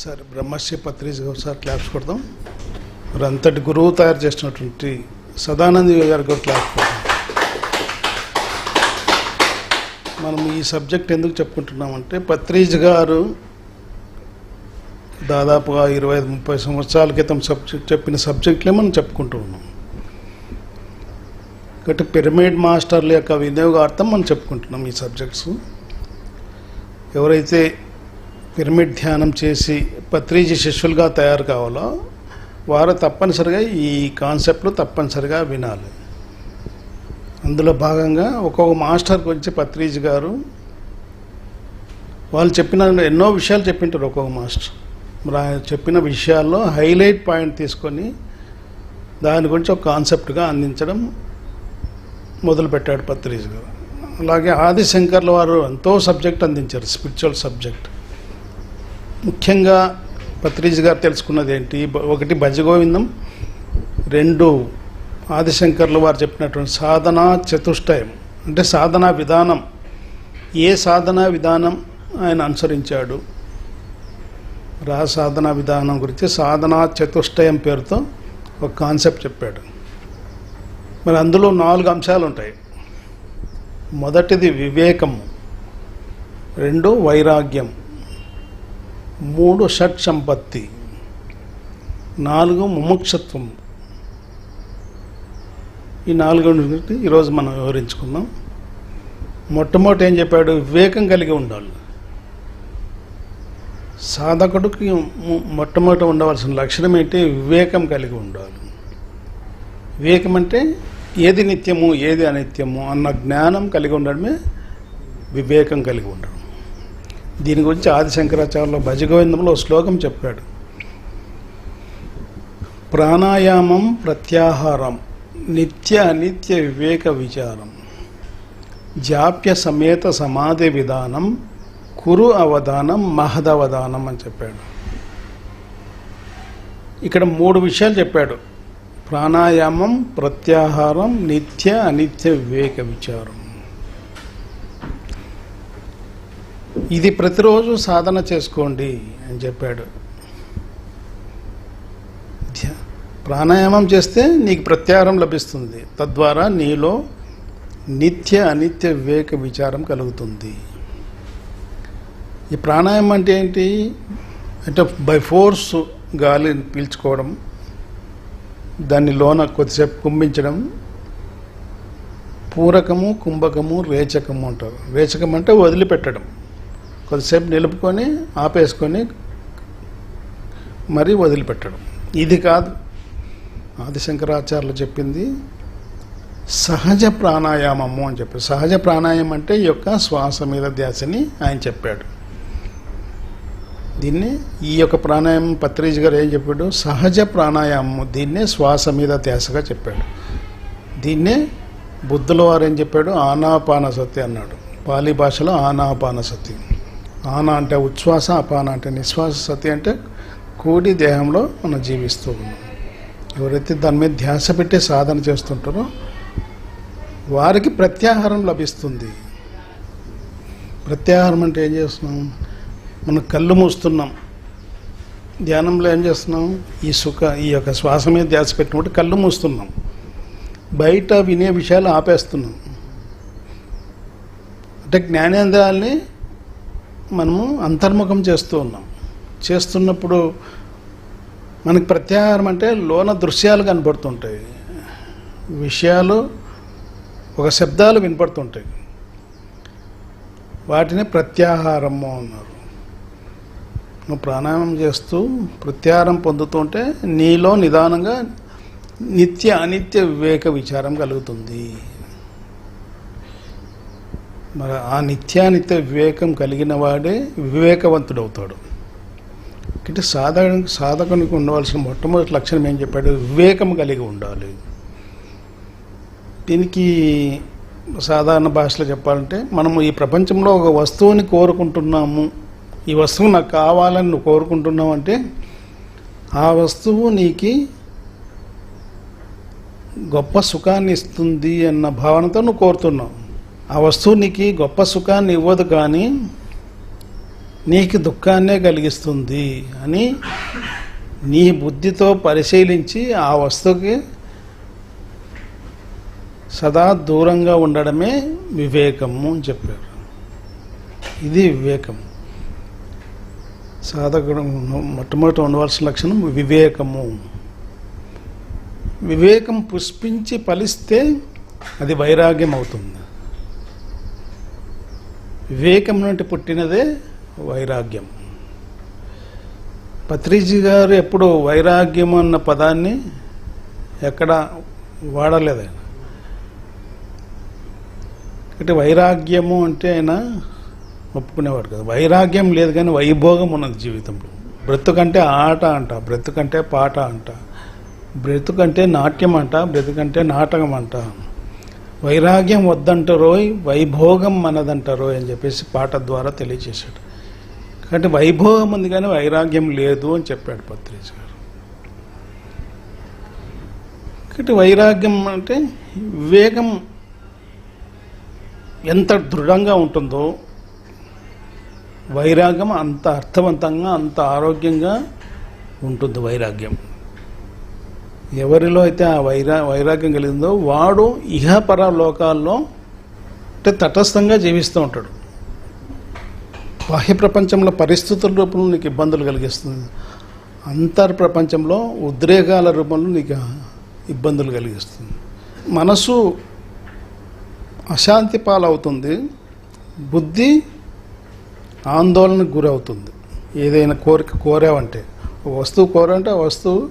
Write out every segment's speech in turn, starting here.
Sir Brahmasri పత్రిజ్ ఒకసారి claps కొడదాం. మరి అంతటి గురువు తయారు చేసినటువంటి సదానంద గారికి కూడా క్లాప్స్ కొడదాం. మనం ఈ సబ్జెక్ట్ ఎందుకు చెప్పుకుంటున్నామంటే పత్రిజ్ గారు దాదాపుగా ఇరవై ఐదు ముప్పై సంవత్సరాల క్రితం సబ్జెక్ట్ చెప్పిన సబ్జెక్ట్లే మనం చెప్పుకుంటూ ఉన్నాం. కాబట్టి పిరమిడ్ మాస్టర్ల యొక్క వినియోగార్థం మనం చెప్పుకుంటున్నాం ఈ సబ్జెక్ట్స్. ఎవరైతే పిరమిడ్ ధ్యానం చేసి పత్రిజీ శిష్యులుగా తయారు కావాలో వారు తప్పనిసరిగా ఈ కాన్సెప్ట్లు తప్పనిసరిగా వినాలి. అందులో భాగంగా ఒక్కొక్క మాస్టర్ గురించి పత్రిజీ గారు వాళ్ళు చెప్పిన ఎన్నో విషయాలు చెప్పింటారు ఒక్కొక్క మాస్టర్. మరి ఆయన చెప్పిన విషయాల్లో హైలైట్ పాయింట్ తీసుకొని దాని గురించి ఒక కాన్సెప్ట్గా అందించడం మొదలుపెట్టాడు పత్రిజీ గారు. అలాగే ఆదిశంకర్ల వారు ఎంతో సబ్జెక్ట్ అందించారు స్పిరిచువల్ సబ్జెక్ట్. ముఖ్యంగా పత్రిజ్ గారు తెలుసుకున్నది ఏంటి? బ- ఒకటి భజగోవిందం రెండు ఆదిశంకర్లు వారు చెప్పినటువంటి సాధనా చతుష్టయం అంటే సాధనా విధానం. ఏ సాధనా విధానం ఆయన అనుసరించాడు? రా సాధనా విధానం గురించి సాధనా చతుష్టయం పేరుతో ఒక కాన్సెప్ట్ చెప్పాడు. మరి అందులో నాలుగు అంశాలు ఉంటాయి. మొదటిది వివేకము రెండు వైరాగ్యం మూడు షట్ సంపత్తి నాలుగు ముముక్షత్వం. ఈ నాలుగు ఈరోజు మనం వివరించుకుందాం. మొట్టమొదటి ఏం చెప్పాడు? వివేకం కలిగి ఉండాలి. సాధకుడికి మొట్టమొదటి ఉండవలసిన లక్షణం ఏంటి? వివేకం కలిగి ఉండాలి. వివేకం అంటే ఏది నిత్యము ఏది అనిత్యము అన్న జ్ఞానం కలిగి ఉండడమే వివేకం కలిగి ఉండడం. దీని గురించి ఆది శంకరాచార్యులు భజగోవిందంలో శ్లోకం చెప్పాడు. ప్రాణాయామం ప్రత్యాహారం నిత్య అనిత్య వివేక విచారం జాప్య సమేత సమాధి విధానం కురు అవధానం మహదవధానం అని చెప్పాడు. ఇక్కడ మూడు విషయాలు చెప్పాడు. ప్రాణాయామం ప్రత్యాహారం నిత్య అనిత్య వివేక విచారం. ఇది ప్రతిరోజు సాధన చేసుకోండి అని చెప్పాడు. ప్రాణాయామం చేస్తే నీకు ప్రత్యాహారం లభిస్తుంది. తద్వారా నీలో నిత్య అనిత్య వివేక విచారం కలుగుతుంది. ఈ ప్రాణాయామం అంటే ఏంటి? అంటే బై ఫోర్స్ గాలిని పీల్చుకోవడం దాన్ని లోన కొద్దిసేపు కుంభించడం పూరకము కుంభకము రేచకము అంటారు. రేచకం అంటే వదిలిపెట్టడం. కొద్దిసేపు నిలుపుకొని ఆపేసుకొని మరీ వదిలిపెట్టడం. ఇది కాదు. ఆదిశంకరాచార్యులు చెప్పింది సహజ ప్రాణాయామము అని చెప్పారు. సహజ ప్రాణాయామం అంటే ఈ యొక్క శ్వాస మీద ధ్యాసని ఆయన చెప్పాడు. దీన్ని ఈ యొక్క ప్రాణాయామం పత్రిజ్ గారు ఏం చెప్పాడు? సహజ ప్రాణాయామము దీన్నే శ్వాస మీద ధ్యాసగా చెప్పాడు. దీన్నే బుద్ధుల వారు ఏం చెప్పాడు? ఆనాపానసతి అన్నాడు. పాలీ భాషలో ఆనాపానసతి. ఆన అంటే ఉచ్ఛ్వాస అపాన అంటే నిశ్వాస సతి అంటే కూడి దేహంలో మనం జీవిస్తూ ఉన్నాం. ఎవరైతే దాని మీద ధ్యాస పెట్టి సాధన చేస్తుంటారో వారికి ప్రత్యాహారం లభిస్తుంది. ప్రత్యాహారం అంటే ఏం చేస్తున్నాం? మనం కళ్ళు మూస్తున్నాం. ధ్యానంలో ఏం చేస్తున్నాం? ఈ సుఖ ఈ యొక్క శ్వాస మీద ధ్యాస పెట్టినప్పుడు కళ్ళు మూస్తున్నాం. బయట వినే విషయాలు ఆపేస్తున్నాం. అంటే జ్ఞానేంద్రియాల్ని మనము అంతర్ముఖం చేస్తూ ఉన్నాం. చేస్తున్నప్పుడు మనకి ప్రత్యాహారం అంటే లోన దృశ్యాలు కనపడుతుంటాయి విషయాలు ఒక శబ్దాలు వినపడుతుంటాయి. వాటిని ప్రత్యాహారము అన్నారు. నువ్వు ప్రాణాయామం చేస్తూ ప్రత్యాహారం పొందుతుంటే నీలో నిదానంగా నిత్య అనిత్య వివేక విచారం కలుగుతుంది. మరి ఆ నిత్యానిత్య వివేకం కలిగిన వాడే వివేకవంతుడవుతాడు. అంటే సాధక సాధకునికి ఉండవలసిన మొట్టమొదటి లక్షణం ఏం చెప్పాడు? వివేకం కలిగి ఉండాలి. దీనికి సాధారణ భాషలో చెప్పాలంటే మనము ఈ ప్రపంచంలో ఒక వస్తువుని కోరుకుంటున్నాము. ఈ వస్తువు నాకు కావాలని నువ్వు కోరుకుంటున్నావు అంటే ఆ వస్తువు నీకు గొప్ప సుఖాన్ని ఇస్తుంది అన్న భావనతో నువ్వు కోరుతున్నావు. ఆ వస్తువు నీకు గొప్ప సుఖాన్ని ఇవ్వదు కానీ నీకు దుఃఖాన్నే కలిగిస్తుంది అని నీ బుద్ధితో పరిశీలించి ఆ వస్తువుకి సదా దూరంగా ఉండడమే వివేకము అని చెప్పారు. ఇది వివేకం సాధకుడు మొట్టమొదటి ఉండవలసిన లక్షణం వివేకము. వివేకం పుష్పించి ఫలిస్తే అది వైరాగ్యం అవుతుంది వివేకం నుండి పుట్టినదే వైరాగ్యం. పత్రిజీ గారు ఎప్పుడు వైరాగ్యం అన్న పదాన్ని ఎక్కడ వాడలేదు ఆయన. అంటే వైరాగ్యము అంటే ఆయన ఒప్పుకునేవాడు కదా. వైరాగ్యం లేదు కానీ వైభోగం ఉన్నది జీవితంలో. బ్రతుకంటే ఆట అంట బ్రతుకంటే పాట అంట బ్రతుకంటే నాట్యం అంట బ్రతుకంటే నాటకం అంట. వైరాగ్యం వద్దంటారోయ్ వైభోగం మనదంటారోయ్ అని చెప్పేసి పాట ద్వారా తెలియజేశాడు. కాబట్టి వైభోగం ఉంది కానీ వైరాగ్యం లేదు అని చెప్పాడు పత్రిజ్ గారు. కాబట్టి వైరాగ్యం అంటే వివేకం ఎంత దృఢంగా ఉంటుందో వైరాగ్యం అంత అర్థవంతంగా అంత ఆరోగ్యంగా ఉంటుంది వైరాగ్యం. ఎవరిలో అయితే ఆ వైరా వైరాగ్యం కలిగిందో వాడు ఇహపర లోకాల్లో అంటే తటస్థంగా జీవిస్తూ ఉంటాడు. బాహ్య ప్రపంచంలో పరిస్థితుల రూపంలో నీకు ఇబ్బందులు కలిగిస్తుంది. అంతర్ ప్రపంచంలో ఉద్రేకాల రూపంలో నీకు ఇబ్బందులు కలిగిస్తుంది. మనసు అశాంతి పాలవుతుంది. బుద్ధి ఆందోళనకు గురవుతుంది. ఏదైనా కోరిక కోరావంటే ఒక వస్తువు కోరంటే ఆ వస్తువు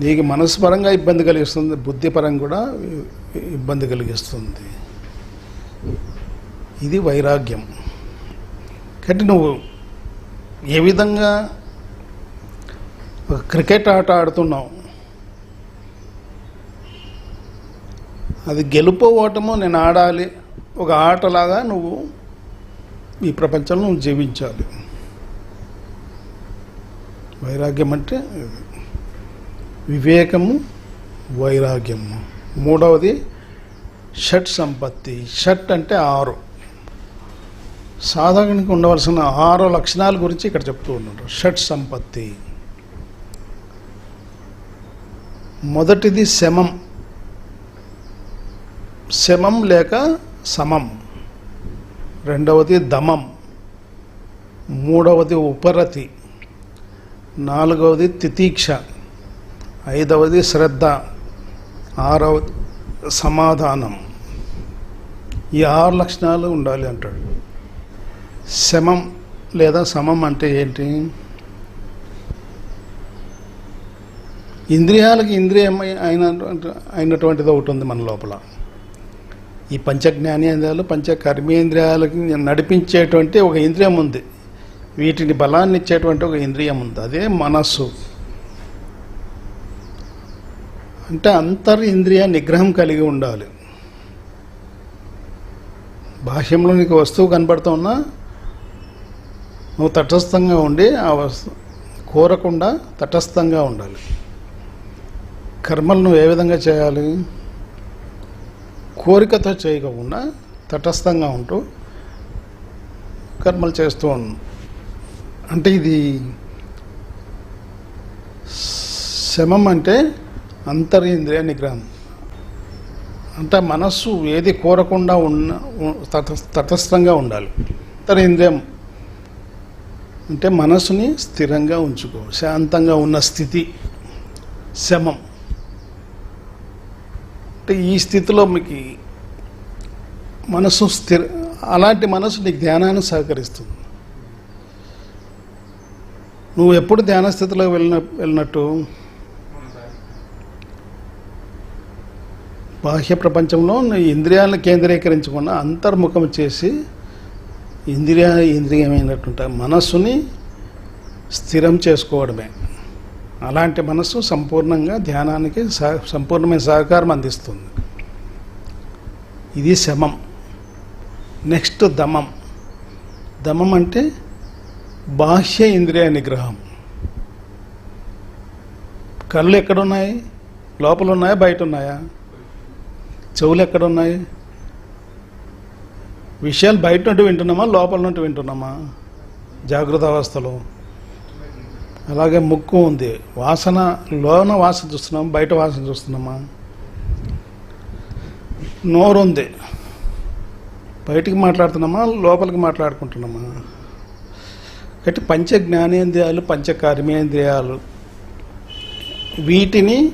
నీకు మనస్సుపరంగా ఇబ్బంది కలిగిస్తుంది బుద్ధిపరంగా కూడా ఇబ్బంది కలిగిస్తుంది. ఇది వైరాగ్యం. కాబట్టి నువ్వు ఏ విధంగా ఒక క్రికెట్ ఆట ఆడుతున్నావు? అది గెలుపు ఓటము నేను ఆడాలి ఒక ఆటలాగా నువ్వు ఈ ప్రపంచంలో నువ్వు జీవించాలి. వైరాగ్యం అంటే వివేకము వైరాగ్యము. మూడవది షట్ సంపత్తి. షట్ అంటే ఆరు. సాధకునికి ఉండవలసిన ఆరు లక్షణాల గురించి ఇక్కడ చెప్తూ ఉన్నారు షట్ సంపత్తి. మొదటిది శమం. శమం లేక సమం. రెండవది దమం. మూడవది ఉపరతి. నాలుగవది తితీక్ష. ఐదవది శ్రద్ధ ఆరవది సమాధానం. ఈ ఆరు లక్షణాలు ఉండాలి అంటాడు. శమం లేదా సమం అంటే ఏంటి? ఇంద్రియాలకి ఇంద్రియం అయిన అయినటువంటిది ఒకటి ఉంది మన లోపల. ఈ పంచ జ్ఞానేంద్రియాలు పంచ కర్మేంద్రియాలకి నడిపించేటువంటి ఒక ఇంద్రియం ఉంది. వీటిని బలాన్ని ఇచ్చేటువంటి ఒక ఇంద్రియం ఉంది. అదే మనస్సు. అంటే అంతర్ ఇంద్రియ నిగ్రహం కలిగి ఉండాలి. భాష్యంలో నీకు వస్తువు కనబడుతున్నా నువ్వు తటస్థంగా ఉండి ఆ వస్తు కోరకుండా తటస్థంగా ఉండాలి. కర్మలు నువ్వు ఏ విధంగా చేయాలి? కోరికతో చేయకుండా తటస్థంగా ఉంటూ కర్మలు చేస్తూ ఉన్నాం అంటే ఇది శమం అంటే అంతరింద్రియ నిగ్రహం. అంటే మనస్సు ఏది కోరకుండా ఉన్న తట తటస్థంగా ఉండాలి. అంతరింద్రియం అంటే మనసుని స్థిరంగా ఉంచుకో శాంతంగా ఉన్న స్థితి శమం. అంటే ఈ స్థితిలో మీకు మనసు స్థిర అలాంటి మనసు నీకు ధ్యానాన్ని సహకరిస్తుంది. నువ్వు ఎప్పుడు ధ్యాన స్థితిలో వెళ్ళిన వెళ్ళినట్టు బాహ్య ప్రపంచంలో ఇంద్రియాలను కేంద్రీకరించకుండా అంతర్ముఖం చేసి ఇంద్రియ ఇంద్రియమైనటువంటి మనస్సుని స్థిరం చేసుకోవడమే. అలాంటి మనస్సు సంపూర్ణంగా ధ్యానానికి సహ సంపూర్ణమైన సహకారం అందిస్తుంది. ఇది శమం. నెక్స్ట్ దమం. దమం అంటే బాహ్య ఇంద్రియ నిగ్రహం. కళ్ళు ఎక్కడున్నాయి? లోపల ఉన్నాయా బయట ఉన్నాయా చెవులు ఎక్కడున్నాయి? విషయాలు బయట నుండి వింటున్నామా? లోపల నుండి వింటున్నామా? జాగ్రత్త అవస్థలో. అలాగే ముక్కు ఉంది. వాసన లోన వాసన చూస్తున్నాం బయట వాసన చూస్తున్నామా? నోరు ఉంది బయటికి మాట్లాడుతున్నామా? లోపలికి మాట్లాడుకుంటున్నామా? కాబట్టి పంచ జ్ఞానేంద్రియాలు పంచ కర్మేంద్రియాలు వీటిని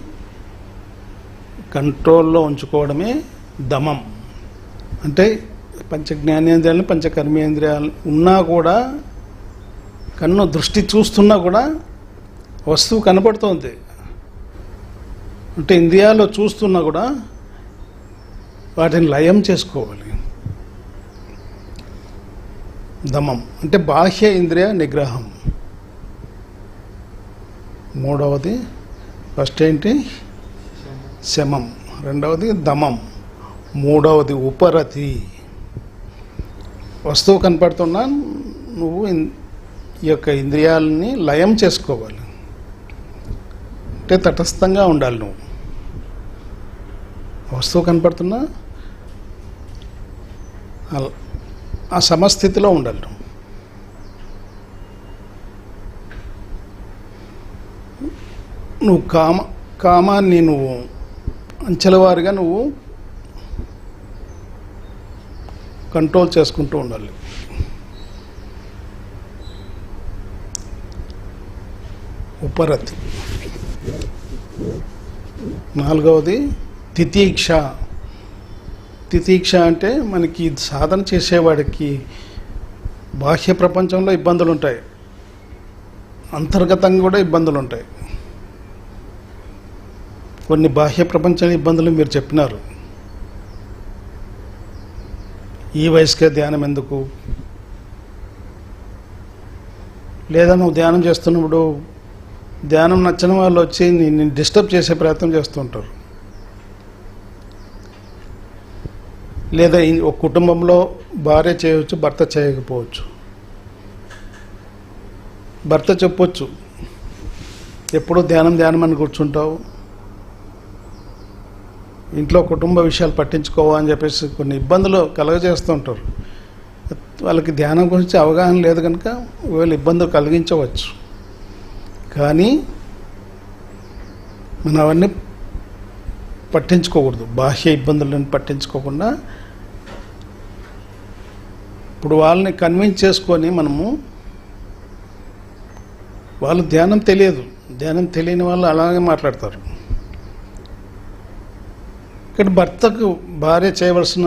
కంట్రోల్లో ఉంచుకోవడమే దమం. అంటే పంచ జ్ఞానేంద్రియాలను పంచ కర్మేంద్రియాలు ఉన్నా కూడా కన్ను దృష్టి చూస్తున్నా కూడా వస్తువు కనపడుతోంది. అంటే ఇంద్రియాల్లో చూస్తున్నా కూడా వాటిని లయం చేసుకోవాలి. దమం. అంటే బాహ్య ఇంద్రియ నిగ్రహం. మూడవది ఫస్ట్ ఏంటి? శమం. రెండవది దమం. మూడవది ఉపరతి. వస్తువు కనపడుతున్నా నువ్వు ఇన్- ఈ యొక్క ఇంద్రియాలని లయం చేసుకోవాలి. అంటే తటస్థంగా ఉండాలి నువ్వు. వస్తువు కనపడుతున్నా ఆ సమస్థితిలో ఉండాలి నువ్వు. నువ్వు కామ కామాన్ని నువ్వు అంచెలవారిగా నువ్వు కంట్రోల్ చేసుకుంటూ ఉండాలి. ఉపరతి. నాలుగవది తితీక్ష. తితీక్ష అంటే మనకి సాధన చేసేవాడికి బాహ్య ప్రపంచంలో ఇబ్బందులు ఉంటాయి అంతర్గతంగా కూడా ఇబ్బందులు ఉంటాయి కొన్ని బాహ్య ప్రపంచ ఇబ్బందులు మీరు చెప్పినారు. ఈ వయసుకే ధ్యానం ఎందుకు? లేదా నువ్వు ధ్యానం చేస్తున్నప్పుడు ధ్యానం నచ్చని వాళ్ళు వచ్చి నిన్ను డిస్టర్బ్ చేసే ప్రయత్నం చేస్తూ ఉంటారు. లేదా ఒక కుటుంబంలో భార్య చేయవచ్చు భర్త చేయకపోవచ్చు. భర్త చెప్పొచ్చు ఎప్పుడు ధ్యానం ధ్యానం అని కూర్చుంటావు. ఇంట్లో కుటుంబ విషయాలు పట్టించుకోవా అని చెప్పేసి కొన్ని ఇబ్బందులు కలగజేస్తూ ఉంటారు. వాళ్ళకి ధ్యానం గురించి అవగాహన లేదు కనుక వీళ్ళు ఇబ్బందులు కలిగించవచ్చు. కానీ మనం అవన్నీ పట్టించుకోకూడదు. బాహ్య ఇబ్బందులను పట్టించుకోకుండా ఇప్పుడు వాళ్ళని కన్విన్స్ చేసుకొని మనము వాళ్ళు ధ్యానం తెలియదు. ధ్యానం తెలియని వాళ్ళు అలాగే మాట్లాడతారు. ఇక్కడ భర్తకు భార్య చేయవలసిన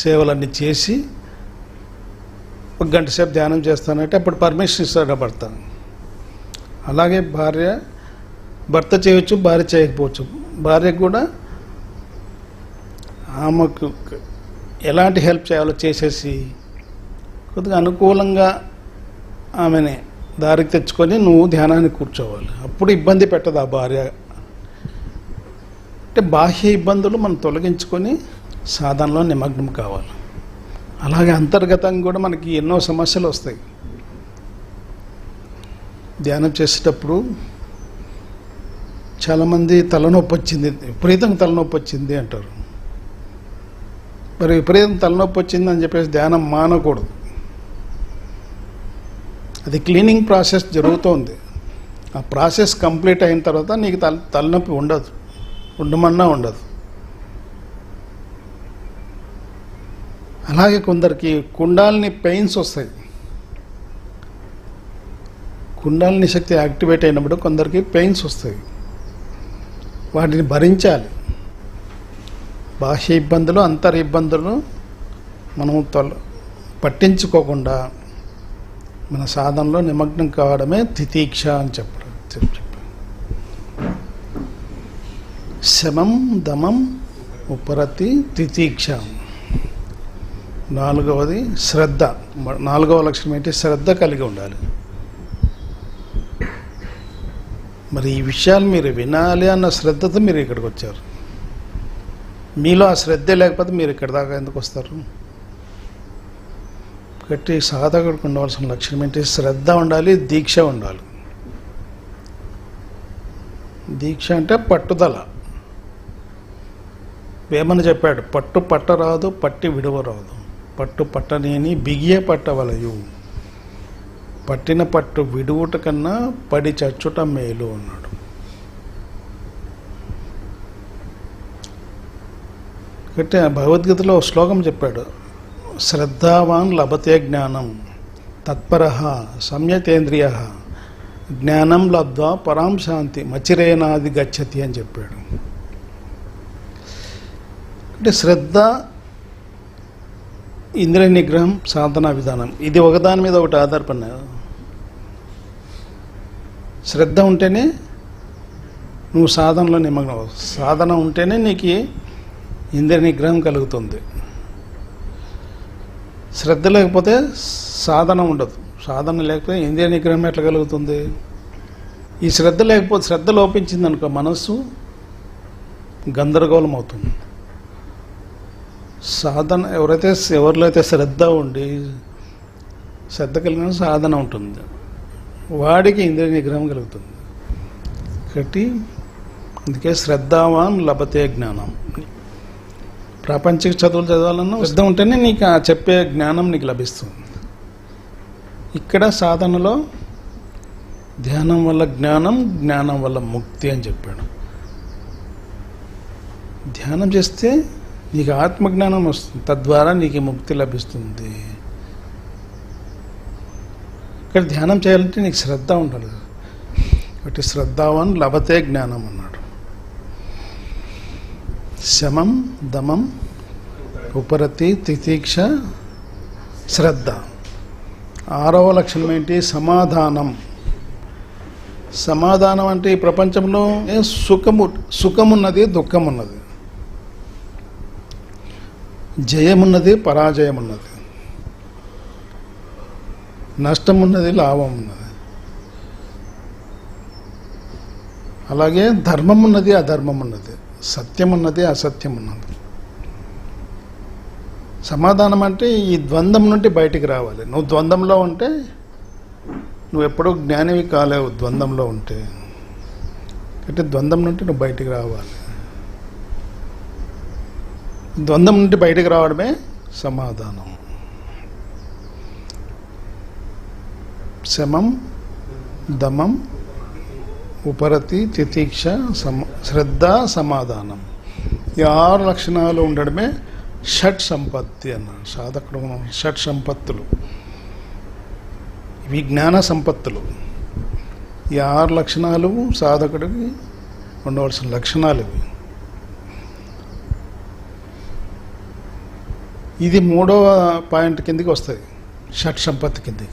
సేవలన్నీ చేసి ఒక గంట సేపు ధ్యానం చేస్తానంటే అప్పుడు పర్మిషన్ ఇస్తాడు భర్త. అలాగే భార్య భర్త చేయొచ్చు భార్య చేయకపోవచ్చు. భార్యకు కూడా ఆమెకు ఎలాంటి హెల్ప్ చేయాలో చేసేసి కొద్దిగా అనుకూలంగా ఆమెని దారికి తెచ్చుకొని నువ్వు ధ్యానానికి కూర్చోవాలి. అప్పుడు ఇబ్బంది పెట్టదు ఆ భార్య అంటే బాహ్య ఇబ్బందులు మనం తొలగించుకొని సాధనలో నిమగ్నం కావాలి. అలాగే అంతర్గతంగా కూడా మనకి ఎన్నో సమస్యలు వస్తాయి. ధ్యానం చేసేటప్పుడు చాలామంది తలనొప్పి వచ్చింది విపరీతంగా తలనొప్పి వచ్చింది అంటారు. మరి విపరీతం తలనొప్పి వచ్చింది అని చెప్పేసి ధ్యానం మానకూడదు. అది క్లీనింగ్ ప్రాసెస్ జరుగుతోంది. ఆ ప్రాసెస్ కంప్లీట్ అయిన తర్వాత నీకు తల తలనొప్పి ఉండదు. ఉండమన్నా ఉండదు. అలాగే కొందరికి కుండాలని పెయిన్స్ వస్తాయి. కుండాలని శక్తి యాక్టివేట్ అయినప్పుడు కొందరికి పెయిన్స్ వస్తాయి. వాటిని భరించాలి. బాహ్య ఇబ్బందులు అంతర్ ఇబ్బందులు మనం తొల పట్టించుకోకుండా మన సాధనలో నిమగ్నం కావడమే తితీక్ష అని చెప్పడం చెప్ప- చెప్పాను శమం దమం ఉపరతి తితీక్ష. నాలుగవది శ్రద్ధ. నాలుగవ లక్షణం ఏంటి? శ్రద్ధ కలిగి ఉండాలి. మరి ఈ విషయాలు మీరు వినాలి అన్న శ్రద్ధతో మీరు ఇక్కడికి వచ్చారు. మీలో ఆ శ్రద్ధ లేకపోతే మీరు ఇక్కడ దాకా ఎందుకు వస్తారు? కాబట్టి సాధకుడికి ఉండవలసిన లక్షణం ఏంటి? శ్రద్ధ ఉండాలి దీక్ష ఉండాలి. దీక్ష అంటే పట్టుదల. వేమన చెప్పాడు? పట్టు పట్టరాదు పట్టి విడవరాదు. పట్టు పట్టనేని బిగియే పట్టవలయు. పట్టిన పట్టు విడువుట కన్నా పడి చచ్చుట మేలు అన్నాడు. కాబట్టి భగవద్గీతలో శ్లోకం చెప్పాడు. శ్రద్ధావాన్ లభతే జ్ఞానం తత్పర సంయతేంద్రియ జ్ఞానం లబ్ధ్వా పరాం శాంతి మచిరేనాది గచ్చతి అని చెప్పాడు. అంటే శ్రద్ధ ఇంద్రియ నిగ్రహం సాధనా విధానం. ఇది ఒకదాని మీద ఒకటి ఆధారపడిన శ్రద్ధ ఉంటేనే నువ్వు సాధనలో నిమగ్నం సాధన ఉంటేనే నీకు ఇంద్రియ నిగ్రహం కలుగుతుంది. శ్రద్ధ లేకపోతే సాధన ఉండదు. సాధన లేకపోతే ఇంద్రియ నిగ్రహం ఎట్లా కలుగుతుంది? ఈ శ్రద్ధ లేకపోతే శ్రద్ధ లోపించింది అనుకో మనస్సు గందరగోళం అవుతుంది. సాధన ఎవరైతే ఎవరిలో అయితే శ్రద్ధ ఉండి శ్రద్ధ కలిగిన సాధన ఉంటుంది. వాడికి ఇంద్రియ నిగ్రహం కలుగుతుంది. కాబట్టి అందుకే శ్రద్ధావాన్ లభతే జ్ఞానం. ప్రాపంచిక చదువులు చదవాలన్నా శ్రద్ధ ఉంటేనే నీకు ఆ చెప్పే జ్ఞానం నీకు లభిస్తుంది. ఇక్కడ సాధనలో ధ్యానం వల్ల జ్ఞానం జ్ఞానం వల్ల ముక్తి అని చెప్పాడు. ధ్యానం చేస్తే నీకు ఆత్మజ్ఞానం వస్తుంది. తద్వారా నీకు ముక్తి లభిస్తుంది. ఇక్కడ ధ్యానం చేయాలంటే నీకు శ్రద్ధ ఉండాలి. కాబట్టి శ్రద్ధావన్ లభతే జ్ఞానం అన్నాడు. శమం దమం ఉపరతి తితీక్ష శ్రద్ధ. ఆరవ లక్షణం ఏంటి? సమాధానం. సమాధానం అంటే ఈ ప్రపంచంలో ఏ సుఖము సుఖమున్నది దుఃఖమున్నది. జయమున్నది పరాజయమున్నది. నష్టమున్నది లాభం ఉన్నది అలాగే ధర్మం ఉన్నది అధర్మం ఉన్నది సత్యం ఉన్నది అసత్యం ఉన్నది సమాధానం అంటే ఈ ద్వంద్వం నుండి బయటికి రావాలి. నువ్వు ద్వంద్వంలో ఉంటే నువ్వు ఎప్పుడూ జ్ఞానివి కాలేవు ద్వంద్వంలో ఉంటే. అంటే ద్వంద్వం నుండి నువ్వు బయటికి రావాలి. ద్వంద్వం నుండి బయటకు రావడమే సమాధానం. శమం దమం ఉపరతి తితీక్ష సమ శ్రద్ధ సమాధానం. ఈ ఆరు లక్షణాలు ఉండడమే షట్ సంపత్తి అన్న సాధకుడు షట్ సంపత్తులు. ఇవి జ్ఞాన సంపత్తులు. ఈ ఆరు లక్షణాలు సాధకుడికి ఉండవలసిన లక్షణాలు ఇవి. ఇది మూడవ పాయింట్ కిందకి వస్తుంది. షట్ సంపత్తి కిందకి.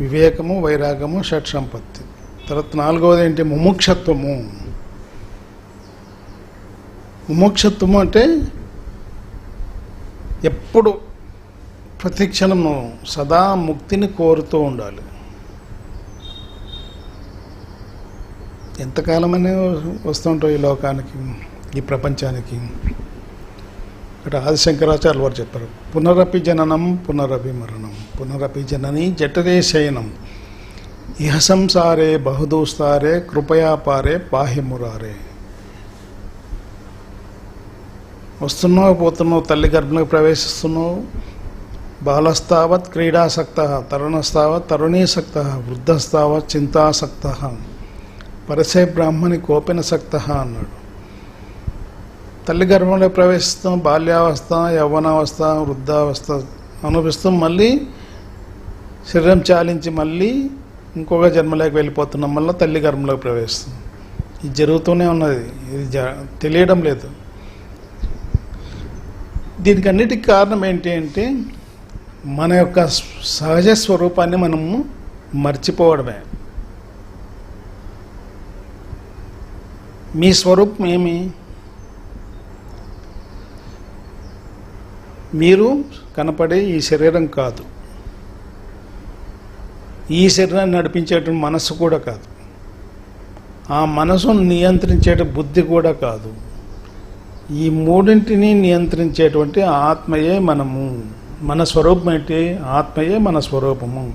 వివేకము వైరాగము షట్ సంపత్తి. తర్వాత నాలుగవది ఏంటి? ముముక్షత్వము. ముముక్షత్వము అంటే ఎప్పుడు ప్రతిక్షణము సదా ముక్తిని కోరుతూ ఉండాలి. ఎంతకాలమనే వస్తుంటావు ఈ లోకానికి ఈ ప్రపంచానికి? ఇక్కడ ఆదిశంకరాచార్య వారు చెప్పారు పునరపి జననం పునరపి మరణం పునరపి జనని జఠరే శయనం. ఇహ సంసారే బహుదూస్తారే కృపయా పారే పాహి మురారే. వస్తున్నావు పోతున్నావు తల్లి గర్భంలోకి ప్రవేశిస్తున్నావు? బాలస్తావత్ క్రీడాసక్త తరుణస్తావత్ తరుణీసక్త వృద్ధస్తావత్ చింతాసక్త. పరసే బ్రాహ్మణి కోపినసక్త అన్నాడు. తల్లి గర్భంలో ప్రవేశిస్తాం బాల్యావస్థ యవ్వనావస్థ వృద్ధావస్థ అనుభవిస్తాం. మళ్ళీ శరీరం చాలించి మళ్ళీ ఇంకొక జన్మలోకి వెళ్ళిపోతున్నాం. మళ్ళీ తల్లి గర్భంలోకి ప్రవేశిస్తాం. ఇది జరుగుతూనే ఉన్నది. ఇది జ తెలియడం లేదు. దీనికి అన్నిటికి కారణం ఏంటి అంటే మన యొక్క సహజ స్వరూపాన్ని మనము మర్చిపోవడమే. మీ స్వరూపం ఏమి? మీరు కనపడే ఈ శరీరం కాదు. ఈ శరీరాన్ని నడిపించేటువంటి మనస్సు కూడా కాదు. ఆ మనసును నియంత్రించేట బుద్ధి కూడా కాదు. ఈ మూడింటిని నియంత్రించేటువంటి ఆత్మయే మనము. మన స్వరూపం ఏంటి ఆత్మయే మన స్వరూపము.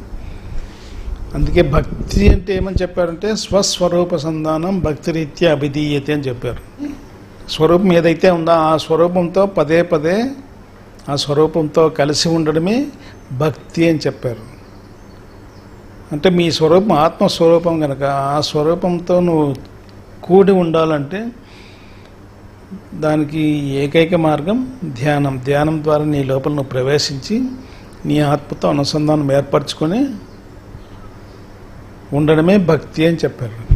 అందుకే భక్తి అంటే ఏమని చెప్పారంటే స్వస్వరూప సంధానం భక్తిరీత్యా అభిధీయతే అని చెప్పారు. స్వరూపం ఏదైతే ఉందో ఆ స్వరూపంతో పదే పదే ఆ స్వరూపంతో కలిసి ఉండడమే భక్తి అని చెప్పారు. అంటే మీ స్వరూపం ఆత్మస్వరూపం కనుక ఆ స్వరూపంతో నువ్వు కూడి ఉండాలంటే దానికి ఏకైక మార్గం ధ్యానం. ధ్యానం ద్వారా నీ లోపల నువ్వు ప్రవేశించి నీ ఆత్మతో అనుసంధానం ఏర్పరచుకొని ఉండడమే భక్తి అని చెప్పారు.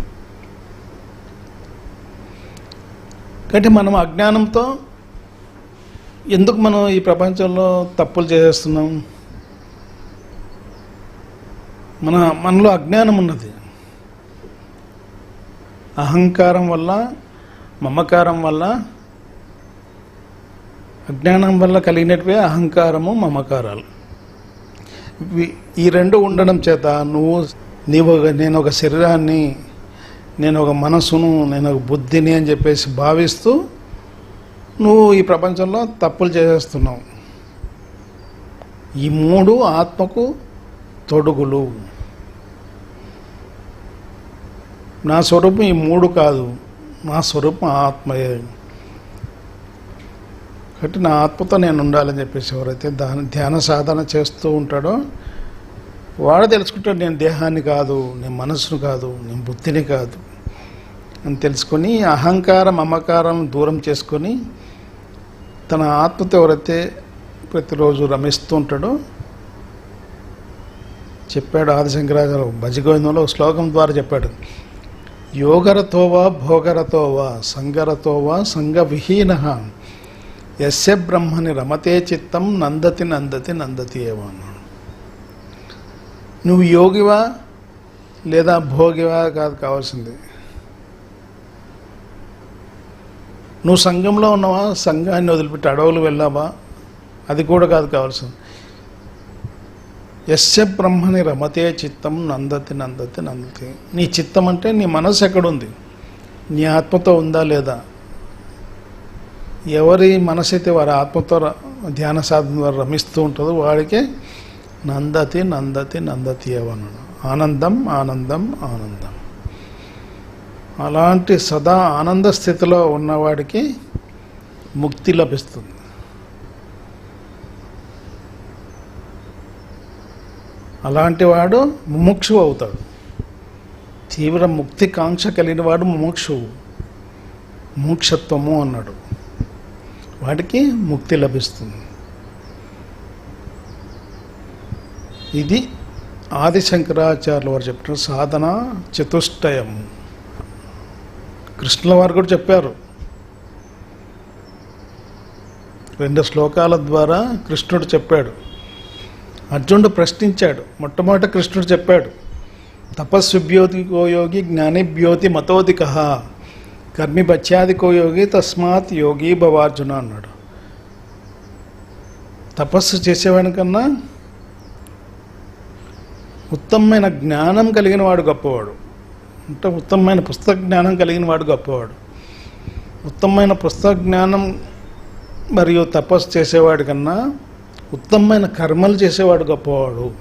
కాబట్టి మనం అజ్ఞానంతో ఎందుకు మనం ఈ ప్రపంచంలో తప్పులు చేసేస్తున్నాం? మన మనలో అజ్ఞానం ఉన్నది. అహంకారం వల్ల మమకారం వల్ల అజ్ఞానం వల్ల కలిగినటువే అహంకారము మమకారాలు. ఈ రెండు ఉండడం చేత నువ్వు నీవు ఒక- నేను ఒక శరీరాన్ని నేను ఒక మనసును నేను ఒక బుద్ధిని అని చెప్పేసి భావిస్తూ నువ్వు ఈ ప్రపంచంలో తప్పులు చేసేస్తున్నావు. ఈ మూడు ఆత్మకు తొడుగులు. నా స్వరూపం ఈ మూడు కాదు నా స్వరూపం ఆత్మయే. కాబట్టి నా ఆత్మతో నేను ఉండాలని చెప్పేసి ఎవరైతే దాని ధ్యాన సాధన చేస్తూ ఉంటాడో వాడు తెలుసుకుంటాడు నేను దేహాన్ని కాదు నేను మనసును కాదు నేను బుద్ధిని కాదు. అని తెలుసుకొని అహంకారం మమకారం దూరం చేసుకొని తన ఆత్మతో ఎవరైతే ప్రతిరోజు రమిస్తూ ఉంటాడో చెప్పాడు ఆదిశంకరాగారు భజగోవిందంలో ఒక శ్లోకం ద్వారా చెప్పాడు. యోగరతోవా భోగరతోవా సంగరతోవా సంగవిహీన యస్య బ్రహ్మని రమతే చిత్తం నందతి నందతి నందతి ఏవో అన్నాడు. నువ్వు యోగివా లేదా భోగివా కాదు కావాల్సింది. నువ్వు సంఘంలో ఉన్నావా? సంఘాన్ని వదిలిపెట్టి అడవులు వెళ్ళావా? అది కూడా కాదు కావాల్సింది. ఎస్య బ్రహ్మని రమతే చిత్తం నందతి నందతి నందతి. నీ చిత్తం అంటే నీ మనసు ఎక్కడుంది? నీ ఆత్మతో ఉందా లేదా? ఎవరి మనసు అయితే వారి ఆత్మతో ధ్యాన సాధన ద్వారా రమిస్తూ ఉంటుందో వాడికే నందతి నందతి నందతి అవన్నాడు ఆనందం ఆనందం ఆనందం. అలాంటి సదా ఆనంద స్థితిలో ఉన్నవాడికి ముక్తి లభిస్తుంది. అలాంటి వాడు ముముక్షు అవుతాడు. తీవ్ర ముక్తి కాంక్ష కలిగిన వాడు ముముక్షువు మోక్షత్వము అన్నాడు. వాడికి ముక్తి లభిస్తుంది. ఇది ఆది శంకరాచార్యుల వారు చెప్పిన సాధన చతుష్టయం. కృష్ణుల వారు కూడా చెప్పారు. రెండు శ్లోకాల ద్వారా కృష్ణుడు చెప్పాడు. అర్జునుడు ప్రశ్నించాడు. మొట్టమొదట కృష్ణుడు చెప్పాడు. తపస్సుభ్యోతికో యోగి జ్ఞానిభ్యోతి మతోదిక కర్మి బచ్చాదికో యోగి తస్మాత్ యోగి భవార్జున అన్నాడు. తపస్సు చేసేవాడి కన్నా ఉత్తమమైన జ్ఞానం కలిగిన వాడు గొప్పవాడు. అంటే ఉత్తమమైన పుస్తక జ్ఞానం కలిగిన వాడు గొప్పవాడు. ఉత్తమమైన పుస్తక జ్ఞానం మరియు తపస్సు చేసేవాడి కన్నా ఉత్తమమైన కర్మలు చేసేవాడు గొప్పవాడు.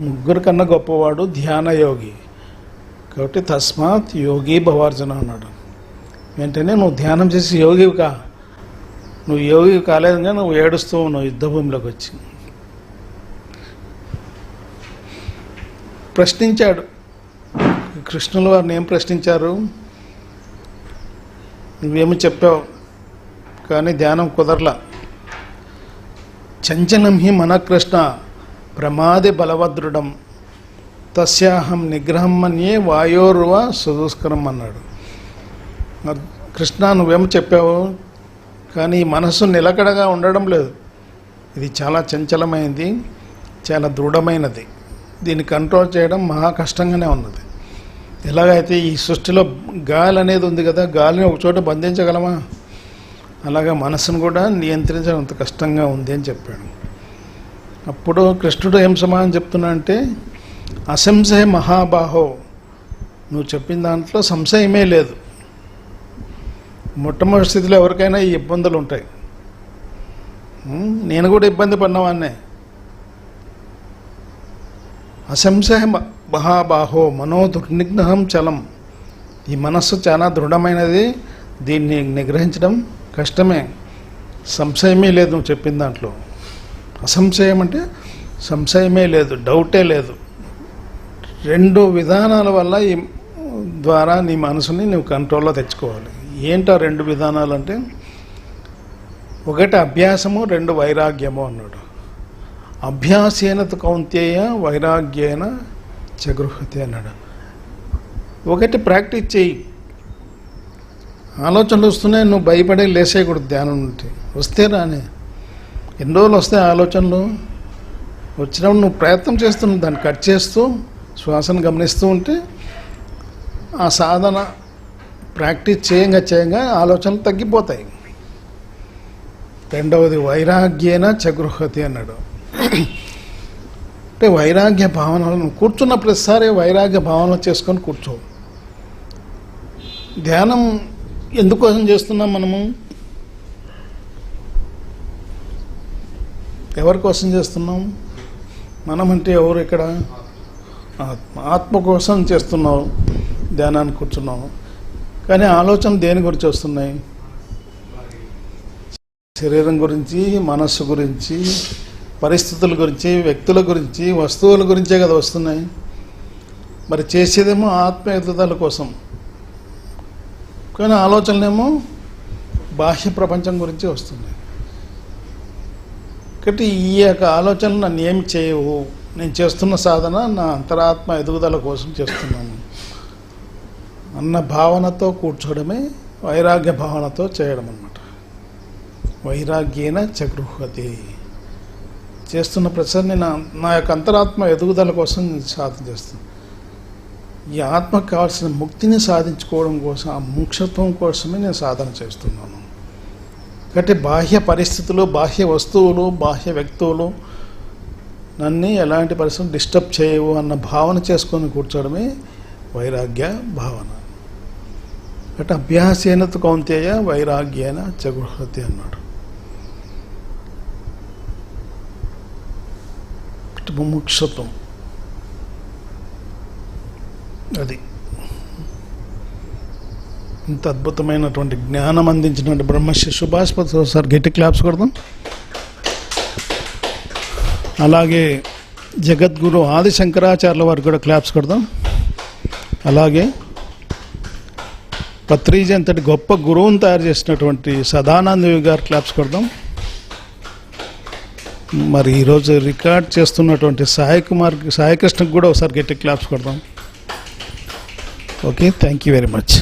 ముగ్గురు కన్నా గొప్పవాడు ధ్యాన యోగి. కాబట్టి తస్మాత్ యోగి భవార్జున అన్నాడు. వెంటనే నువ్వు ధ్యానం చేసి యోగివి కా నువ్వు యోగి కాలేదుగా నువ్వు ఏడుస్తూ ఉన్నావు యుద్ధభూమిలోకి వచ్చి. ప్రశ్నించాడు. కృష్ణుల వారిని ఏం ప్రశ్నించారు? నువ్వేమి చెప్పావు? కానీ ధ్యానం కుదరలా. చంచలం హి మన కృష్ణ ప్రమాది బలవద్రుడం తస్యాహం నిగ్రహం అనే వాయోర్వ సుదుష్కరం అన్నాడు. కృష్ణ నువ్వేమో చెప్పావు? కానీ మనసు నిలకడగా ఉండడం లేదు. ఇది చాలా చంచలమైంది చాలా దృఢమైనది. దీన్ని కంట్రోల్ చేయడం మహా కష్టంగానే ఉన్నది. ఎలాగైతే ఈ సృష్టిలో గాలి అనేది ఉంది కదా గాలిని ఒక చోట బంధించగలమా? అలాగా మనసును కూడా నియంత్రించడం అంత కష్టంగా ఉంది అని చెప్పాడు. అప్పుడు కృష్ణుడు ఏం అని చెప్తున్నా అంటే అసంశయ మహాబాహో నువ్వు చెప్పిన దాంట్లో సంశయమే లేదు. మొట్టమొదటి స్థితిలో ఎవరికైనా ఈ ఇబ్బందులు ఉంటాయి. నేను కూడా ఇబ్బంది పడినవాన్నే అసంశయ మహాబాహో మనో దుర్నిగ్నహం చలం. ఈ మనస్సు చాలా దృఢమైనది. దీన్ని నిగ్రహించడం కష్టమే. సంశయమే లేదు నువ్వు చెప్పిన దాంట్లో. అసంశయం అంటే సంశయమే లేదు డౌటే లేదు. రెండు విధానాల వల్ల ఈ ద్వారా నీ మనసుని నువ్వు కంట్రోల్లో తెచ్చుకోవాలి. ఏంటో రెండు విధానాలు అంటే? ఒకటి అభ్యాసము రెండు వైరాగ్యము అన్నాడు. అభ్యాసేనత కౌంతేయ వైరాగ్యేన చగృహతి అన్నాడు. ఒకటి ప్రాక్టీస్ చేయి. ఆలోచనలు వస్తున్నాయి నువ్వు భయపడే లేసేయకూడదు ధ్యానం నుండి. వస్తే రాని. ఎన్ని రోజులు వస్తాయి ఆలోచనలు? వచ్చినప్పుడు నువ్వు ప్రయత్నం చేస్తున్నావు దాన్ని కట్ చేస్తూ శ్వాసను గమనిస్తూ ఉంటే ఆ సాధన ప్రాక్టీస్ చేయంగా చేయంగా ఆలోచనలు తగ్గిపోతాయి. రెండవది వైరాగ్యేన చగృహతి అన్నాడు. అంటే వైరాగ్య భావనలను కూర్చున్న ప్రతిసారి వైరాగ్య భావనలు చేసుకొని కూర్చో. ధ్యానం ఎందుకోసం చేస్తున్నాం మనము? ఎవరి కోసం చేస్తున్నాం? మనం అంటే ఎవరు ఇక్కడ? ఆత్మ. ఆత్మ కోసం చేస్తున్నావు ధ్యానాన్ని కూర్చున్నావు కానీ ఆలోచన దేని గురించి వస్తున్నాయి? శరీరం గురించి మనస్సు గురించి పరిస్థితుల గురించి వ్యక్తుల గురించి వస్తువుల గురించే కదా వస్తున్నాయి. మరి చేసేదేమో ఆత్మ ఎదుగుదల కోసం. కానీ ఆలోచనలేమో బాహ్య ప్రపంచం గురించి వస్తున్నాయి. కాబట్టి ఈ యొక్క ఆలోచనలు నన్ను ఏమి చేయవు. నేను చేస్తున్న సాధన నా అంతరాత్మ ఎదుగుదల కోసం చేస్తున్నాను. అన్న భావనతో కూర్చోవడమే వైరాగ్య భావనతో చేయడం అన్నమాట వైరాగ్యేన చగృహతి చేస్తున్న ప్రతిసారి నా నా యొక్క అంతరాత్మ ఎదుగుదల కోసం నేను సాధన చేస్తుంది ఈ ఆత్మకు కావాల్సిన ముక్తిని సాధించుకోవడం కోసం ఆ ముక్షత్వం కోసమే నేను సాధన చేస్తున్నాను. కాబట్టి బాహ్య పరిస్థితులు బాహ్య వస్తువులు బాహ్య వ్యక్తువులు నన్ను ఎలాంటి పరిస్థితులు డిస్టర్బ్ చేయవు అన్న భావన చేసుకొని కూర్చోవడమే వైరాగ్య భావన. అంటే అభ్యాసేనత కౌంతేయ వైరాగ్యేన చగృహతి అన్నాడు. ముముక్షత్వం అది. ఇంత అద్భుతమైనటువంటి జ్ఞానం అందించినటువంటి బ్రహ్మశ్రీ సుభాష్పతి సార్ గట్టి క్లాప్స్ కొడదాం. అలాగే జగద్గురు ఆది శంకరాచార్యుల వారికి కూడా క్లాప్స్ కొడదాం. అలాగే పత్రిజీ అంతటి గొప్ప గురువుని తయారు చేసినటువంటి సదానంద గారు క్లాప్స్ కొడదాం. మరి ఈరోజు రికార్డ్ చేస్తున్నటువంటి సాయి కుమార్ సాయికృష్ణకు కూడా ఒకసారి గట్టి క్లాప్స్ కొడదాం. Okay thank you very much.